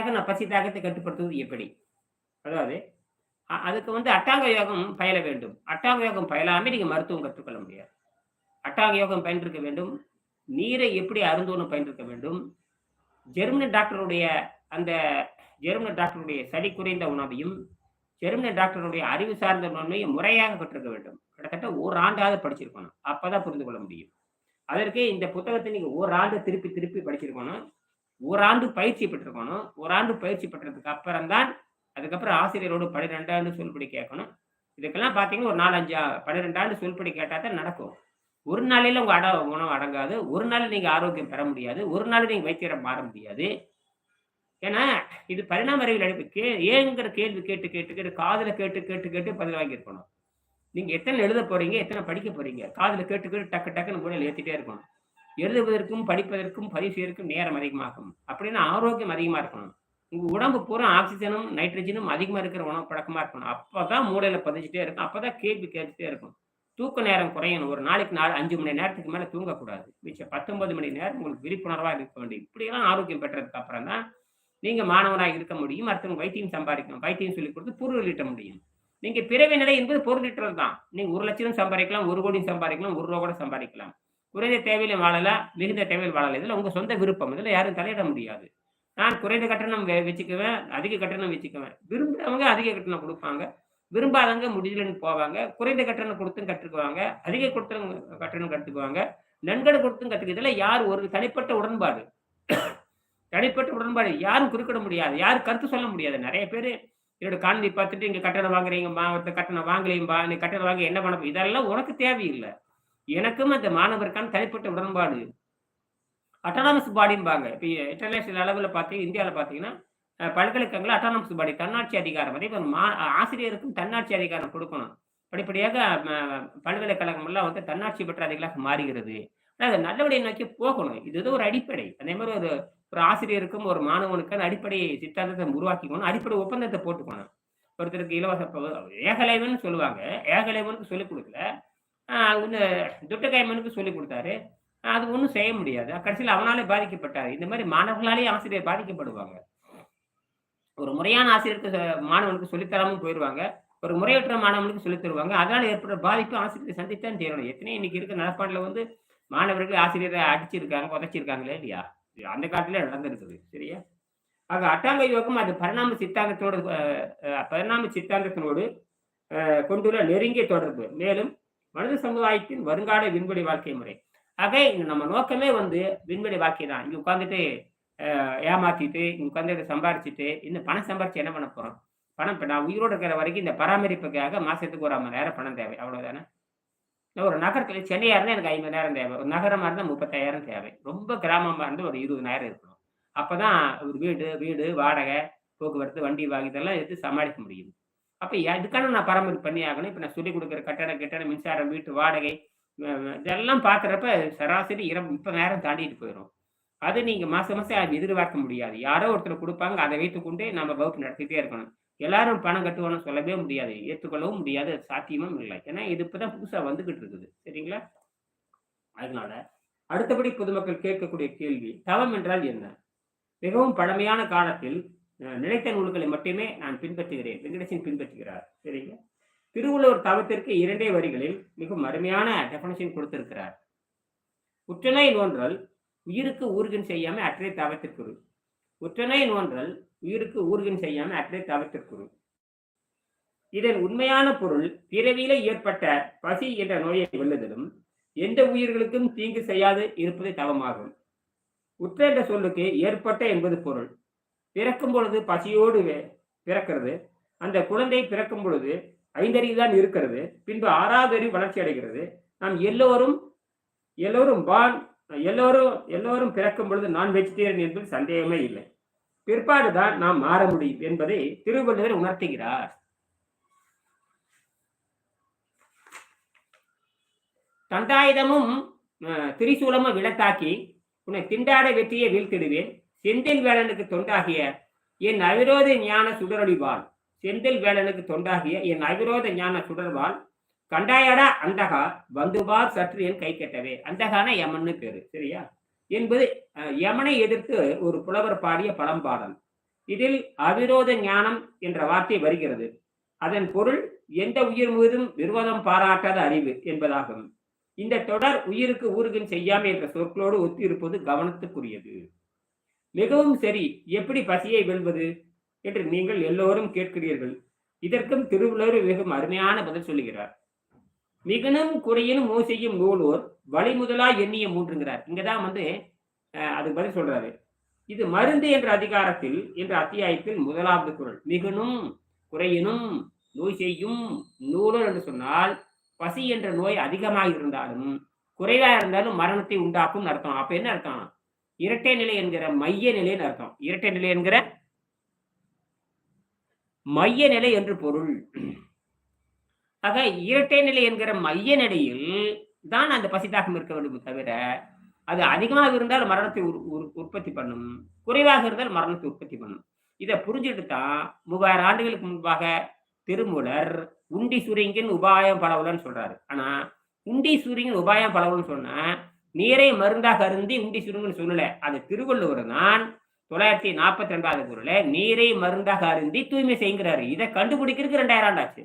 நான் பசி தாகத்தை கட்டுப்படுத்துவது எப்படி? அதாவது அதுக்கு வந்து அட்டாங்க யோகம் பயில வேண்டும். அட்டாங்க யோகம் பயிலாம நீங்க மருத்துவம் கற்றுக்கொள்ள முடியாது. அட்டாங்க யோகம் பயின்றிருக்க வேண்டும். நீரை எப்படி அருந்தோன்னு பயின்றிருக்க வேண்டும். ஜெர்மனி டாக்டருடைய அந்த ஜெர்மனி டாக்டருடைய சளி குறைந்த உணவையும் ஜெர்மனி டாக்டருடைய அறிவு சார்ந்த உணவையும் முறையாக கற்றுக்க வேண்டும். கிட்டத்தட்ட ஒரு ஆண்டாவது படிச்சிருக்கணும். அப்பதான் புரிந்து கொள்ள முடியும். அதற்கு இந்த புத்தகத்தை நீங்க ஓராண்டு திருப்பி திருப்பி படிச்சிருக்கணும். ஓராண்டு பயிற்சி பெற்றிருக்கணும். ஓராண்டு பயிற்சி பெற்றதுக்கு அப்புறம் தான் அதுக்கப்புறம் ஆசிரியரோடு பன்னிரெண்டாண்டு சொல்படி கேட்கணும். இதுக்கெல்லாம் பார்த்தீங்கன்னா ஒரு நாலஞ்சு பன்னிரெண்டாண்டு சொல்படி கேட்டால் தான் நடக்கும். ஒரு நாளையில் உங்கள் அட உணவு அடங்காது. ஒரு நாள் நீங்கள் ஆரோக்கியம் பெற முடியாது. ஒரு நாள் நீங்கள் வைத்தியரம் மாற முடியாது. ஏன்னா இது பரிணாம அறிவியல் அடிப்புக்கு ஏங்கிற கேள்வி கேட்டு கேட்டு கேட்டு காதில் கேட்டு கேட்டு கேட்டு பதில் வாங்கியிருக்கணும். நீங்கள் எத்தனை எழுத போகிறீங்க எத்தனை படிக்க போகிறீங்க காதில் கேட்டு கேட்டு டக்கு டக்குன்னு கூட ஏற்றிட்டே இருக்கணும். எழுதுவதற்கும் படிப்பதற்கும் பதிவு செய்வதற்கும் நேரம் அதிகமாகும். அப்படின்னா ஆரோக்கியம் அதிகமா இருக்கணும். உங்க உடம்பு பூரா ஆக்சிஜனும் நைட்ரஜனும் அதிகமா இருக்கிற உணவு பழக்கமா இருக்கணும். அப்பதான் மூளையில பதிச்சுட்டே இருக்கும். அப்பதான் கேள்வி கேட்டுட்டே இருக்கும். தூக்க நேரம் குறையணும். ஒரு நாளைக்கு நாலு அஞ்சு மணி நேரத்துக்கு மேல தூங்கக்கூடாது. மிச்சம் பத்தொன்பது மணி நேரம் உங்களுக்கு விழிப்புணர்வா இருக்க வேண்டும் இப்படியெல்லாம் ஆரோக்கியம் பெற்றதுக்கு அப்புறம் தான் நீங்க மாணவனாக இருக்க முடியும். அடுத்தவங்க வைத்தியம் சம்பாதிக்கணும். வைத்தியம் சொல்லி கொடுத்து பொருள் ஈட்ட முடியும். நீங்க பிறவி நிலை என்பது பொருள் ஈட்டுறது தான் நீங்க ஒரு லட்சம் சம்பாதிக்கலாம் ஒரு கோடியும் சம்பாதிக்கலாம் ஒரு ரூபா கூட சம்பாதிக்கலாம். குறைந்த தேவையில வாழலாம் மிகுந்த தேவையில் வாழலாம் இதில் உங்கள் சொந்த விருப்பம். இதில் யாரும் தலையிட முடியாது. நான் குறைந்த கட்டணம் வச்சுக்குவேன் அதிக கட்டணம் வச்சுக்குவேன். விரும்புகிறவங்க அதிக கட்டணம் கொடுப்பாங்க. விரும்பாதவங்க முடியலன்னு போவாங்க. குறைந்த கட்டணம் கொடுத்தும் கற்றுக்குவாங்க. அதிக கொடுத்தும் கட்டணம் கற்றுக்குவாங்க. நன்கொடை கொடுத்தும் கற்றுக்கிறதுல யார் ஒரு தனிப்பட்ட உடன்பாடு. தனிப்பட்ட உடன்பாடு. யாரும் குறுக்கிட முடியாது. யாரும் கருத்து சொல்ல முடியாது. நிறைய பேர் என்னோட காணொலி பார்த்துட்டு இங்கே கட்டணம் வாங்குறீங்கம்மா. ஒருத்தர் கட்டணம் வாங்கலையும்பா நீ கட்டணம் வாங்க என்ன பண்ண இதெல்லாம் உனக்கு தேவையில்லை. எனக்கும் அந்த மாணவருக்கான தனிப்பட்ட உடன்பாடு. அட்டானமஸ் பாடிம்பாங்க இப்போ இன்டர்நேஷனல் அளவில் பார்த்தீங்க இந்தியாவில் பார்த்தீங்கன்னா பல்கலைக்கழகங்கள் அட்டானமஸ் பாடி தன்னாட்சி அதிகாரம். அதே மாதிரி மா ஆசிரியருக்கும் தன்னாட்சி அதிகாரம் கொடுக்கணும். படிப்படியாக பல்கலைக்கழகம் எல்லாம் வந்து தன்னாட்சி பெற்ற அதிகளாக மாறுகிறது. அது நல்லபடியை நோக்கி போகணும். இது இது ஒரு அடிப்படை. அதே மாதிரி ஒரு ஒரு ஆசிரியருக்கும் ஒரு மாணவனுக்கும் அடிப்படை சித்தாந்தத்தை உருவாக்கிக்கணும். அடிப்படை ஒப்பந்தத்தை போட்டுக்கணும். ஒருத்தருக்கு இலவச ஏகலைவன் சொல்லுவாங்க. ஏகலைவனுக்கு சொல்லிக் கொடுக்கல. ஒன்று ஒண்ணு துட்டகைமனுக்கு சொல்லிக் கொடுத்தாரு. அது ஒன்றும் செய்ய முடியாது. கடைசியில் அவனாலே பாதிக்கப்பட்டார். இந்த மாதிரி மாணவர்களாலே ஆசிரியர் பாதிக்கப்படுவாங்க. ஒரு முறையான ஆசிரியருக்கு மாணவனுக்கு சொல்லித்தராமல் போயிடுவாங்க ஒரு முறையற்ற மாணவனுக்கு சொல்லித் தருவாங்க. அதனால் ஏற்படுற பாதிப்பு ஆசிரியரை சந்தித்தான் தீரணும். எத்தனை இன்னைக்கு இருக்க நடப்பாட்டில் வந்து மாணவர்கள் ஆசிரியரை அடிச்சிருக்காங்க உதச்சிருக்காங்களே இல்லையா? அந்த காலத்துல நடந்திருக்குது. சரியா? ஆக அட்டாங்க யோகம் அது பரிணாம சித்தாந்தத்தோடு பரிணாம சித்தாந்தத்தினோடு கொண்டுள்ள நெருங்கிய தொடர்பு. மேலும் மனித சமுதாயத்தின் வருங்கால விண்வெளி வாழ்க்கை முறை. ஆக இங்க நம்ம நோக்கமே வந்து விண்வெளி வாழ்க்கை தான். இங்க உட்காந்துட்டு ஏமாத்திட்டு இங்க உட்காந்து சம்பாரிச்சுட்டு இன்னும் பணம் சம்பாரிச்சு என்ன பண்ண போறோம்? பணம் இப்போ நான் உயிரோடு இருக்கிற வரைக்கும் இந்த பராமரிப்புக்காக மாசத்துக்கு ஒரு ஐம்பது நேரம் பணம் தேவை. அவ்வளவுதானே? ஒரு நகரத்தில் சென்னையா இருந்தால் எனக்கு ஐம்பதாயிரம் தேவை. ஒரு நகரமா இருந்தால் முப்பத்தாயிரம் தேவை. ரொம்ப கிராமமா இருந்து ஒரு இருபதாயிரம் இருக்கணும். அப்பதான் ஒரு வீடு வீடு வாடகை போக்குவரத்து வண்டி வாங்கி இதெல்லாம் எடுத்து சமாளிக்க முடியும். அப்ப அதுக்கான நான் பராமரிப்பு பண்ணி ஆகணும். இப்ப நான் சொல்லிக் கொடுக்குற கட்டடம் கட்டடம் மின்சாரம் வீட்டு வாடகை இதெல்லாம் பாக்குறப்ப சராசரி இரம் நேரம் தாண்டிட்டு போயிடும் அது நீங்க மாசம் மாசம் அது எதிர்பார்க்க முடியாது. யாரோ ஒருத்தர் கொடுப்பாங்க அதை வைத்துக்கொண்டே நம்ம வகுப்பு நடத்திட்டே இருக்கணும். எல்லாரும் பணம் கட்டுவோம்னு சொல்லவே முடியாது. ஏற்றுக்கொள்ளவும் முடியாது. அது சாத்தியமும் இல்லை. ஏன்னா இது இப்பதான் புதுசா வந்துகிட்டு இருக்குது. சரிங்களா? அதனால அடுத்தபடி பொதுமக்கள் கேட்கக்கூடிய கேள்வி தவம் என்றால் என்ன? மிகவும் பழமையான காலத்தில் நிலைத்த நூல்களை மட்டுமே நான் பின்பற்றுகிறேன். வெங்கடேசன் பின்பற்றுகிறார். சரிங்க? திருவள்ளுவர் தவத்திற்கு இரண்டே வரிகளில் மிகவும் அருமையான டெஃபனேஷன் கொடுத்திருக்கிறார். உற்றனை நோன்றல் உயிருக்கு ஊர்கன் செய்யாம அற்றை தவத்திற்குரு. உற்றனை நோன்றல் உயிருக்கு ஊர்கன் செய்யாம அற்றை தவத்திற்குரு. இதன் உண்மையான பொருள் பிறவியில ஏற்பட்ட பசி என்ற நோயை வெல்லுதலும் எந்த உயிர்களுக்கும் தீங்கு செய்யாது இருப்பது தவமாகும். உற்ற என்ற சொல்லுக்கு ஏற்பட்ட என்பது பொருள். பிறக்கும் பொழுது பசியோடு பிறக்கிறது. அந்த குழந்தை பிறக்கும் பொழுது ஐந்தறிவு தான் இருக்கிறது. பின்பு ஆறாவது அறிவு வளர்ச்சி அடைகிறது. நாம் எல்லோரும் எல்லோரும் பான் எல்லோரும் எல்லோரும் பிறக்கும் பொழுது நான் வெஜிடேரியன் என்பது சந்தேகமே இல்லை. பிற்பாடுதான் நாம் மாற முடியும் என்பதை திருவள்ளுவர் உணர்த்துகிறார். தண்டாயுதமும் திரிசூலமும் விளத்தாக்கி உன்னை திண்டாட வெற்றியை வீழ்த்திடுவேன். செந்தில் வேலனுக்கு தொண்டாகிய என் அவிரோத ஞான சுடரொழிவாள். செந்தில் வேலனுக்கு தொண்டாகிய என் அவிரோத ஞான சுடர்வாள். கண்டாயடா அந்தகா வந்துபார் சற்று என் கை கெட்டவே. அந்தகான யமன்னு பேரு சரியா? என்பது யமனை எதிர்த்து ஒரு புலவர் பாடிய பழம்பாடல் இதில் அவிரோத ஞானம் என்ற வார்த்தை வருகிறது. அதன் பொருள் எந்த உயிர் மீதும் விரோதம் பாராட்டாத அறிவு என்பதாகும். இந்த தொடர் உயிருக்கு ஊருகின் செய்யாமை என்ற சொற்களோடு ஒத்து இருப்பது கவனத்துக்குரியது. மிகவும் சரி. எப்படி பசியை வெல்வது? என்று நீங்கள் எல்லோரும் கேட்கிறீர்கள். இதற்கும் திருவள்ளுவர் மிகவும் அருமையான பதில் சொல்லுகிறார். மிகனும் குறையினும் மூசையும் நூலோர் வழிமுதலா எண்ணிய மூன்றுங்கிறார். இங்கதான் வந்து அஹ், அதுக்கு பதில் சொல்றாரு. இது மருந்து என்ற அதிகாரத்தில் என்ற அத்தியாயத்தில் முதலாவது குரல். மிகனும் குறையினும் நோய் செய்யும் நூலோர் என்று சொன்னால் பசி என்ற நோய் அதிகமாக இருந்தாலும் குறைவா இருந்தாலும் மரணத்தை உண்டாக்கும் அர்த்தம். அப்ப என்ன அர்த்தம்? இரட்டை நிலை என்கிற மைய நிலைன்னு அர்த்தம். இரட்டை நிலை என்கிற மைய நிலை என்று பொருள். ஆக இரட்டை நிலை என்கிற மைய நிலையில் தான் அந்த பசித்தாகம் இருக்க வேண்டும் தவிர அது அதிகமாக இருந்தால் மரணத்தை உற்பத்தி பண்ணும். குறைவாக இருந்தால் மரணத்தை உற்பத்தி பண்ணும். இதை புரிஞ்சுட்டு தான் மூவாயிரம் ஆண்டுகளுக்கு முன்பாக திருமூலர் உண்டி சுரிங்கின் உபாயம் பலவுலன்னு சொல்றாரு. ஆனா உண்டி சுரிங்கின் உபாயம் பலவுன்னு சொன்னா நீரை மருந்தாக அருந்தி உண்டி சுருங்குன்னு சொல்லல. அது திருவள்ளுவர் தான் தொள்ளாயிரத்தி நாற்பத்தி ரெண்டாவது குரல நீரை மருந்தாக அருந்தி தூய்மை செய்கிறாரு. இதை கண்டுபிடிக்கிறதுக்கு ரெண்டாயிரம் ஆண்டு ஆச்சு.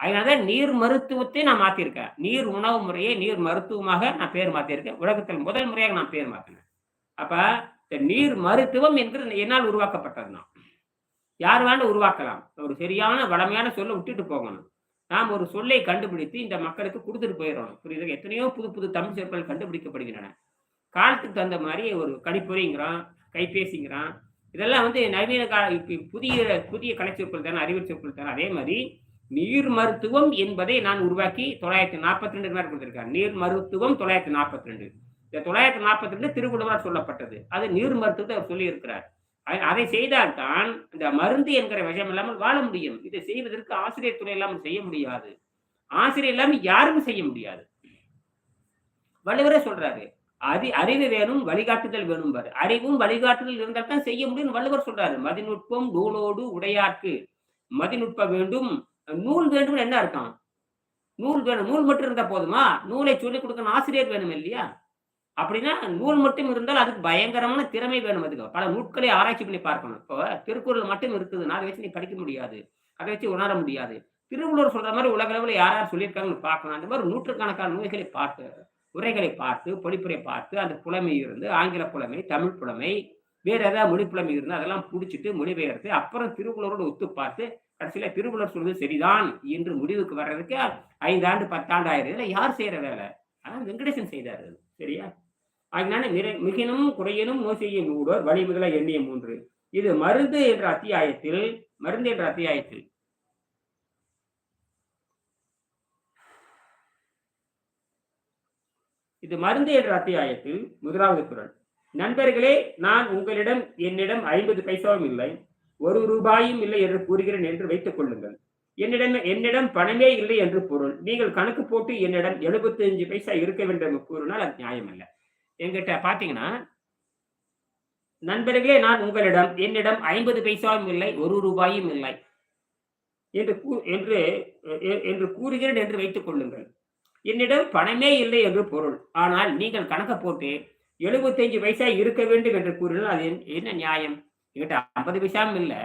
அதனாலதான் நீர் மருத்துவத்தை நான் மாத்திருக்கேன். நீர் உணவு முறையை நீர் மருத்துவமாக நான் பேர் மாத்திருக்கேன். உலகத்தில் முதல் முறையாக நான் பேர் மாத்தினேன். அப்ப இந்த நீர் மருத்துவம் என்று என்னால் உருவாக்கப்பட்டது நான் யார் வேணும் உருவாக்கலாம். ஒரு சரியான வளமையான சொல்ல விட்டுட்டு போகணும். நாம் ஒரு சொல்லை கண்டுபிடித்து இந்த மக்களுக்கு கொடுத்துட்டு போயிடணும். புரியுது எத்தனையோ புது புது தமிழ் சொற்கள் கண்டுபிடிக்கப்படுகின்றன. காலத்துக்கு தகுந்த மாதிரி ஒரு கணிப்பொறிங்கிறான் கைபேசிங்கிறான். இதெல்லாம் வந்து நவீன கால புதிய புதிய கலைச்சொற்கள் தானே அறிவு சொற்கள் தானே. அதே மாதிரி நீர் மருத்துவம் என்பதை நான் உருவாக்கி தொள்ளாயிரத்தி நாற்பத்தி ரெண்டு மாதிரி கொடுத்திருக்கேன் நீர் மருத்துவம் தொள்ளாயிரத்தி நாற்பத்தி ரெண்டு இந்த தொள்ளாயிரத்தி நாற்பத்தி ரெண்டு திருக்குறளால் சொல்லப்பட்டது. அது நீர் மருத்துவத்தை அவர் சொல்லியிருக்கிறார். அதை செய்தால்தான் இந்த மருந்து என்கிற விஷயம் இல்லாமல் வாழ முடியும். இதை செய்வதற்கு ஆசிரியர் துறை இல்லாமல் செய்ய முடியாது. ஆசிரியர் இல்லாமல் யாரும் செய்ய முடியாது. வள்ளுவரே சொல்றாரு அதி அறிவு வேணும் வழிகாட்டுதல் வேணும் பாரு. அறிவும் வழிகாட்டுதல் இருந்தால் தான் செய்ய முடியும் வள்ளுவர் சொல்றாரு. மதிநுட்பம் நூலோடு உடையார்க்கு. மதிநுட்ப வேண்டும் நூல் வேண்டும் என்ன அர்த்தம்? நூல் வேணும். நூல் மட்டும் இருந்தா போதுமா? நூலை சொல்லிக் கொடுக்கணும் ஆசிரியர் வேணும் இல்லையா? அப்படின்னா நூல் மட்டும் இருந்தால் அதுக்கு பயங்கரமான திறமை வேணும் அதுக்கு. பல நூட்களை ஆராய்ச்சி பண்ணி பார்க்கணும். இப்போ திருக்குறள் மட்டும் இருக்குதுன்னா அதை வச்சு நீ படிக்க முடியாது. அதை வச்சு உணர முடியாது. திருவள்ளுவர் சொல்ற மாதிரி உலக அளவில் யார் யார் சொல்லியிருக்காங்கன்னு பார்க்கணும் அந்த மாதிரி நூற்றுக்கணக்கான நூல்களை பார்த்து உரைகளை பார்த்து பொழிப்புரை பார்த்து அந்த புலமை இருந்து ஆங்கில புலமை தமிழ் புலமை வேற ஏதாவது மொழி புலமை இருந்து அதெல்லாம் பிடிச்சிட்டு மொழிபெயர்த்து அப்புறம் திருவள்ளுவரோடு ஒத்து பார்த்து கடைசியில திருவள்ளுவர் சொல்வது சரிதான் என்று முடிவுக்கு வர்றதுக்கு ஐந்தாண்டு பத்தாண்டு ஆயிரம் இதுல யார் செய்யற வேலை? ஆனால் வெங்கடேசன் செய்தார். அது. சரியா? அதனால நிறை மிகினும் குறையினும் மோசியும் செய்யும் நூலோர் வழி முதல எண்ணிய மூன்று. இது மருந்து என்ற அத்தியாயத்தில் மருந்து என்ற அத்தியாயத்தில். இது மருந்து என்ற அத்தியாயத்தில் முதலாவது குரல். நண்பர்களே நான் உங்களிடம் என்னிடம் ஐம்பது பைசாவும் இல்லை. ஒரு ரூபாயும் இல்லை என்று கூறுகிறேன் என்று வைத்துக் கொள்ளுங்கள். என்னிடம் என்னிடம் பணமே இல்லை என்று பொருள். நீங்கள் கணக்கு போட்டு என்னிடம் 75 பைசா இருக்க வேண்டும் என்று கூறினால் அது நியாயம் இல்லை என்கிட்ட பாத்தீங்கன்னா நண்பர்களே நான் உங்களிடம் என்னிடம் ஐம்பது பைசாவும் இல்லை ஒரு ரூபாயும் இல்லை என்று கூ- என்று என்று கூறுகிறேன் என்று வைத்துக் கொள்ளுங்கள். என்னிடம் பணமே இல்லை என்று பொருள். ஆனால் நீங்கள் கணக்க போட்டு 75 பைசா இருக்க வேண்டும் என்று கூறினால் அது என்ன நியாயம்? என்கிட்ட ஐம்பது பைசாவும் இல்லை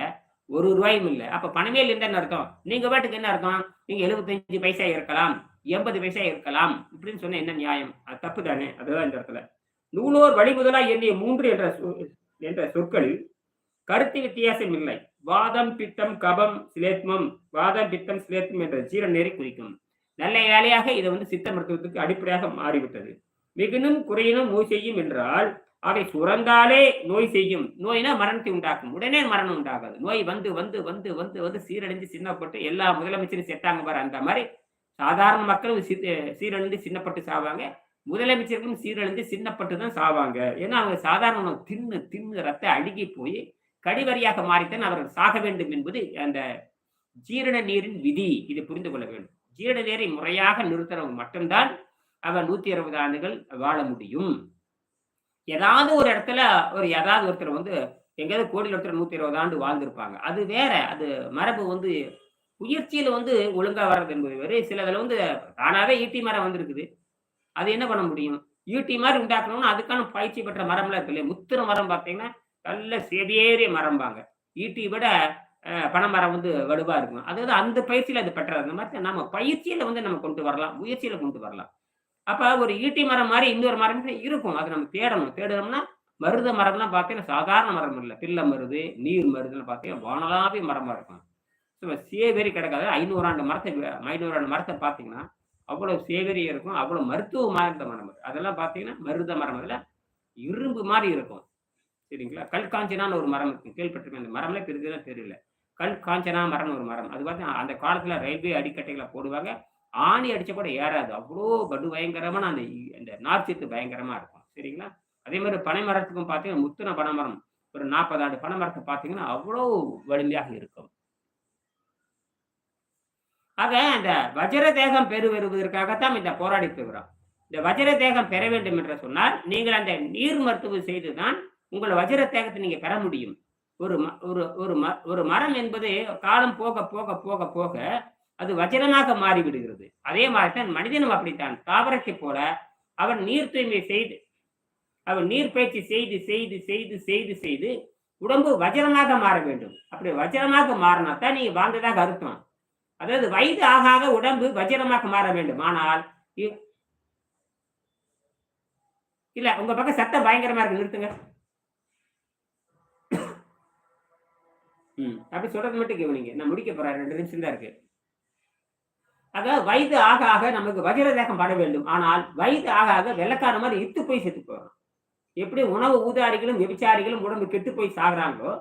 ஒரு ரூபாயும் இல்லை. அப்ப பணமே இல்லைன்னு அர்த்தம்? நீங்க பாட்டுக்கு என்ன அர்த்தம்? நீங்க 75 பைசா இருக்கலாம் எண்பது பைசா இருக்கலாம் இப்படின்னு சொன்ன என்ன நியாயம்? அது தப்பு தானே அதுதான் இந்த இடத்துல. நூலோர் வழிமுதலா எண்ணிய மூன்று என்ற சொ- என்ற சொற்களில் கருத்து வித்தியாசம் இல்லை. வாதம் பித்தம் கபம் சிலேத்மம். வாதம் பித்தம் சிலேத்மம் என்ற ஜீர குறிக்கும். நல்ல வேலையாக இது வந்து சித்த மருத்துவத்துக்கு அடிப்படையாக மாறிவிட்டது. மிகுனும் குறையினும் மூச்சையும் என்றால் அவை சுரந்தாலே நோய் செய்யும். நோய்னா மரணத்தை உண்டாக்கும். உடனே மரணம் உண்டாகாது. நோய் வந்து வந்து வந்து வந்து வந்து சீரழிஞ்சு சின்னப்பட்டு எல்லா முதலமைச்சரும் செத்தாங்க பாரு அந்த மாதிரி. சாதாரண மக்களும் சீரழிந்து சின்னப்பட்டு சாவாங்க. முதலமைச்சர்களும் சீரழிந்து சின்னப்பட்டு தான் சாவாங்க. ஏன்னா அவங்க சாதாரண உணவு தின்னு தின்னு ரத்த அழுகி போய் கடிவரியாக மாறித்தான் அவர்கள் சாக வேண்டும் என்பது அந்த ஜீரண நீரின் விதி. இது புரிந்து கொள்ள வேண்டும். ஜீரண நீரை முறையாக நிறுத்தினவங்க மட்டும்தான் அவர் நூத்தி அறுபது ஆண்டுகள் வாழ முடியும். ஏதாவது ஒரு இடத்துல ஒரு ஏதாவது ஒருத்தர் வந்து எங்கேயாவது கோடியில் ஒருத்தர் நூத்தி இருபது ஆண்டு வாழ்ந்திருப்பாங்க. அது வேற அது மரபு வந்து முயற்சியில வந்து ஒழுங்கா வர்றது என்பது வேறு. இதில் வந்து தானாவே ஈட்டி மரம் வந்திருக்குது. அது என்ன பண்ண முடியும்? ஈட்டி மாதிரி உண்டாக்கணும்னா அதுக்கான பயிற்சி பெற்ற மரம்லாம் இருக்கு இல்லையா முத்திர மரம் பார்த்தீங்கன்னா நல்ல செவேறிய மரம்பாங்க. ஈட்டி விட பனைமரம் வந்து வலுவா இருக்கும். அதாவது அந்த பயிற்சியில அது பெற்றது அந்த மாதிரி நம்ம பயிற்சியில வந்து நம்ம கொண்டு வரலாம் முயற்சியில கொண்டு வரலாம். அப்ப ஒரு ஈட்டி மரம் மாதிரி இன்னொரு மரம் இருக்கும். அது நம்ம தேடணும். தேடணும்னா மருத மரம்லாம் பார்த்தீங்கன்னா சாதாரண மரம் இல்லை. பிள்ளை மருது நீர் மருதுன்னு பார்த்தீங்கன்னா வானலாவே மரமா இருக்கும். ஸோ சேவேரி கிடக்காது. ஐநூறு ஆண்டு மரத்தை வே- ஐநூறு ஆண்டு மரத்தை பார்த்தீங்கன்னா அவ்வளோ சேவேரி இருக்கும். அவ்வளோ மருத்துவ இருந்த மரம் அதெல்லாம் பார்த்தீங்கன்னா மருத மரம். அதில் இரும்பு மாதிரி இருக்கும். சரிங்களா? கல் காஞ்சனான்னு ஒரு மரம் இருக்கும் கேள்விப்பட்டிருக்கேன் அந்த மரம்லாம் இப்போ தெரியல கல் காஞ்சனா மரம்னு ஒரு மரம். அது பார்த்தீங்கன்னா அந்த காலத்தில் ரயில்வே அடிக்கட்டைகளை போடுவாங்க. ஆணி அடிச்ச கூட ஏறாது. அவ்வளோ படு பயங்கரமான அந்த அந்த நார்ச்சத்து பயங்கரமா இருக்கும். சரிங்களா? அதே மாதிரி பனை மரத்துக்கும் பார்த்தீங்கன்னா முத்துன பனைமரம் ஒரு நாற்பது ஆண்டு பனை மரத்தை பார்த்தீங்கன்னா அவ்வளோ வலிமையாக இருக்கும். ஆக அந்த வஜ்ர தேகம் பெறுவதற்காகத்தான் இந்த போராடி வருகிறோம் இந்த வஜ்ர தேகம் பெற வேண்டும் என்று சொன்னால் நீங்கள் அந்த நீர் மருத்துவம் செய்துதான் உங்கள் வஜ்ர தேகத்தை நீங்க பெற முடியும். ஒரு ம- ஒரு ஒரு ம- ஒரு மரம் என்பது காலம் போக போக போக போக அது வஜ்ரமாக மாறிவிடுகிறது. அதே மாதிரி தான் மனிதனும் அப்படித்தான். தாவரத்தை போல அவன் நீர் தூய்மை செய்து அவன் நீர் பயிற்சி செய்து செய்து செய்து செய்து செய்து உடம்பு வஜ்ரமாக மாற வேண்டும். அப்படி வஜ்ரமாக மாறினா தான் நீங்க வாழ்ந்ததாக அர்த்தம். அதாவது வயது ஆக ஆக உடம்பு வஜ்ரமாக மாற வேண்டும். ஆனால் இல்ல உங்க பக்கம் சத்தம் பயங்கரமா இருக்கு. நிறுத்துங்க. ம் அப்படி சொல்றது மட்டும் கவனிங்க நான் முடிக்க போறேன். ரெண்டு நிமிஷம் தான் இருக்கு. அதாவது வயது ஆக ஆக நமக்கு வஜர தேகம் பட வேண்டும். ஆனால் வயது ஆக ஆக வெள்ளக்கார மாதிரி இத்து போய் செத்து போகிறோம் எப்படி உணவு ஊதாரிகளும் விபச்சாரிகளும் உடம்பு கெட்டு போய் சாகுறாங்களோ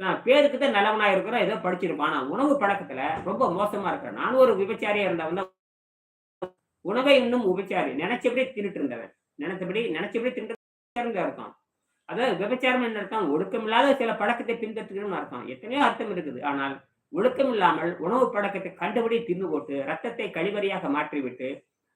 நான் பேருக்கு தான் நல்லவனா இருக்கிறோம் ஏதோ படிச்சிருப்பான். ஆனால் உணவு பழக்கத்துல ரொம்ப மோசமா இருக்கிறேன். நானும் ஒரு விபச்சாரியா இருந்தவன் தான் உணவை இன்னும் உபச்சாரி. நினைச்சபடி தின்னுட்டு இருந்தவன். நினைச்சபடி நினைச்சபடி தின்னுட்டு அர்த்தம் அதாவது விபச்சாரம் என்ன இருக்கான்? ஒடுக்கமில்லாத சில பழக்கத்தை பின்பற்றுகிறோம்னு அர்த்தம் எத்தனையோ அர்த்தம் இருக்குது. ஆனால் ஒழுக்கம் இல்லாமல் உணவு பழக்கத்தை கண்டபடி தின்னு போட்டு ரத்தத்தை கழிவறையாக மாற்றிவிட்டு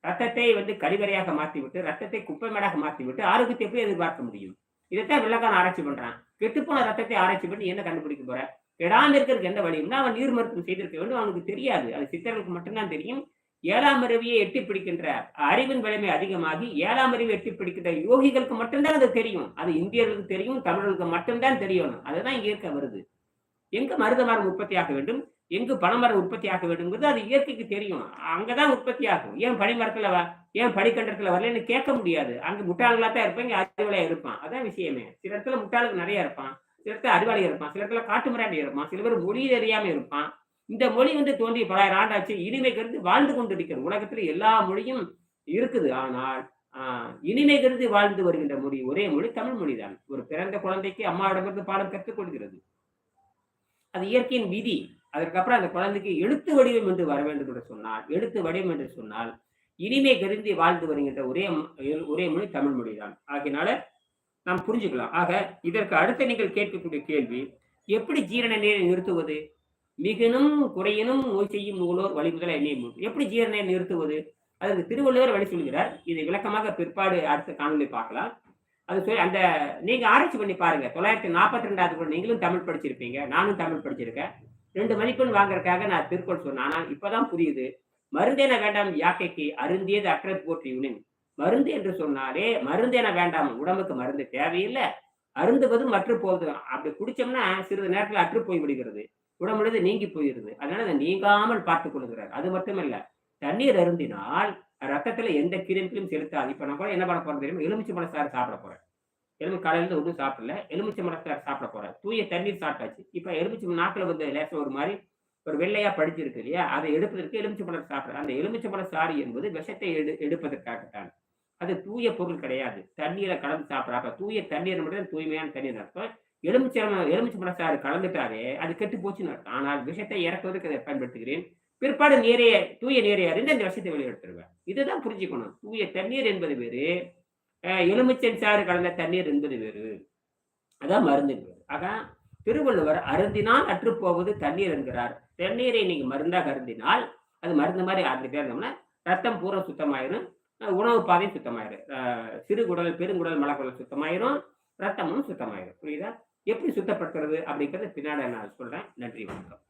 ரத்தத்தை வந்து கழிவறையாக மாற்றிவிட்டு ரத்தத்தை குப்பைமேடாக மாற்றிவிட்டு ஆரோக்கியத்தை எப்படி எதிர்பார்க்க முடியும்? இதைத்தான் வெள்ளக்கான ஆராய்ச்சி பண்றான். கெட்டுப்போன ரத்தத்தை ஆராய்ச்சி பண்ணி என்ன கண்டுபிடிக்க போற? கெடாமல் இருக்கிறதுக்கு எந்த வழியும்னா அவன் நீர் மருத்துவம் செய்திருக்க வேண்டும். அவனுக்கு தெரியாது. அது சித்தர்களுக்கு மட்டும்தான் தெரியும். ஏழாம் அறிவியை எட்டி பிடிக்கின்ற அறிவின் வலிமை அதிகமாகி ஏழாம் அறிவை எட்டி பிடிக்கின்ற யோகிகளுக்கு மட்டும்தான் அது தெரியும். அது இந்தியர்களுக்கு தெரியும் தமிழர்களுக்கு மட்டும்தான் தெரியணும். அதுதான் இயற்கை வருது. எங்க மருத மரம் உற்பத்தி ஆக வேண்டும்? எங்கு பனைமரம் உற்பத்தி ஆக வேண்டும்ங்கிறது அது இயற்கைக்கு தெரியும். அங்கதான் உற்பத்தி ஆகும். ஏன் பனிமரத்துல வ- ஏன் பனிக்கண்டத்துல வரலன்னு கேட்க முடியாது. அங்க முட்டாளங்களா தான் இருப்பான் இங்க அறிவாளியா இருப்பான். அதான் விஷயமே. சில இடத்துல முட்டாளுக்கு நிறைய இருப்பான். சில இடத்துல அறிவாளி இருப்பான். சில இடத்துல காட்டு மிராண்டி இருப்பான். சில பேர் மொழி தெரியாம இருப்பான். இந்த மொழி வந்து தோன்றி பலாயிரம் ஆண்டாச்சு. இனிமை கருந்து வாழ்ந்து கொண்டிருக்கிறது உலகத்துல எல்லா மொழியும் இருக்குது. ஆனால் ஆஹ், இனிமை கருந்து வாழ்ந்து வருகின்ற மொழி ஒரே மொழி தமிழ் மொழிதான். ஒரு பிறந்த குழந்தைக்கு அம்மாவிடமிருந்து பாடம் கற்றுக் கொடுக்கிறது அது இயற்கையின் விதி. அதற்கப்புறம் அந்த குழந்தைக்கு எழுத்து வடிவம் என்று வர வேண்டும் என்று சொன்னால் எழுத்து வடிவம் என்று சொன்னால் இனிமை கருந்தி வாழ்ந்து வருகின்ற ஒரே ஒரே மொழி தமிழ் மொழிதான். ஆகையினால நாம் புரிஞ்சுக்கலாம். ஆக இதற்கு அடுத்த நீங்கள் கேட்கக்கூடிய கேள்வி எப்படி ஜீரண நீரை நிறுத்துவது? மிகனும் குறையினும் நோய் செய்யும் நூலோர் வழிமுதல எண்ணெய் எப்படி ஜீரண நிறுத்துவது? அதற்கு திருவள்ளுவர் வழி சொல்கிறார். இதை விளக்கமாக பிற்பாடு அடுத்த காணொலி பார்க்கலாம். அது சொல்லி அந்த நீங்க ஆராய்ச்சி பண்ணி பாருங்க. தொள்ளாயிரத்தி நாற்பத்தி ரெண்டாவது கூட நீங்களும் தமிழ் படிச்சிருப்பீங்க நானும் தமிழ் படிச்சிருக்கேன். ரெண்டு மதிப்பெண் வாங்குறதுக்காக நான் திருக்குறள் சொன்னேன். ஆனால் இப்பதான் புரியுது. மருந்தேன வேண்டாம் யாக்கைக்கு அருந்தியது அற்றது போற்றியுனின் மருந்து என்று சொன்னாலே மருந்தேன வேண்டாம் உடம்புக்கு மருந்து தேவையில்லை. அருந்துவது மற்று போகுது அப்படி குடிச்சோம்னா சிறிது நேரத்தில் அற்று போய் விடுகிறது. உடம்புலது நீங்கி போயிருது அதனால அதை நீங்காமல் பார்த்துக் கொள்கிறார் அது மட்டுமல்ல தண்ணீர் அருந்தினால் ரத்தத்துல எந்த கிருமிகளும் செலுத்தாது. இப்ப நம்ம கூட என்ன பண்ண போறோம் தெரியுமா? எலுமிச்சை பழச்சாறு சாப்பிட போறேன். எலும்பு காலையில இருந்து ஒன்றும் சாப்பிடல. எலுமிச்சை பழச்சாறு சாப்பிட போறேன். தூய தண்ணீர் சாப்பிட்டாச்சு. இப்ப எலுமிச்சை நாக்குல வந்து லேச ஒரு மாதிரி ஒரு வெள்ளையா படிச்சிருக்கு இல்லையா? அதை எடுப்பதற்கு எலுமிச்சை பழம் சாப்பிடுறேன். அந்த எலுமிச்சை பழ சாறு என்பது விஷத்தை எடு எடுப்பதற்காகத்தான். அது தூய பொருள் கிடையாது. தண்ணீரை கலந்து சாப்பிட்றா அப்ப தூய தண்ணீர் மட்டும் தூய்மையான தண்ணீர் அர்த்தம். எலுமிச்சை எலுமிச்சை பழ சாறு கலந்துட்டாலே அது கெட்டு போச்சுன்னு அர்த்தம். ஆனால் விஷத்தை இறக்குவதற்கு அதை பயன்படுத்துகிறேன். பிற்பாடு நீரைய தூய நீரை அறிந்து அந்த விஷத்தை வெளியெடுத்துருவேன் இதுதான் புரிஞ்சுக்கணும். தூய தண்ணீர் என்பது வேறு எலுமிச்சன் சாறு கலந்த தண்ணீர் என்பது வேறு. அதான் மருந்து என்பது. ஆக திருவள்ளுவர் அருந்தினால் அற்றுப்போவது தண்ணீர் என்கிறார். தண்ணீரை நீங்க மருந்தாக அருந்தினால் அது மருந்து மாதிரி ஆடிட்டே இருந்தோம்னா ரத்தம் பூரா சுத்தமாயிரும் உணவு பாதையும் சுத்தமாயிரும். சிறுகுடல் பெருங்குடல் மலக்குடல் சுத்தமாயிரும் ரத்தமும் சுத்தமாயிரும். புரியுதா? எப்படி சுத்தப்படுத்துறது அப்படிங்கிறத பின்னாடி நான் சொல்றேன். நன்றி வணக்கம்.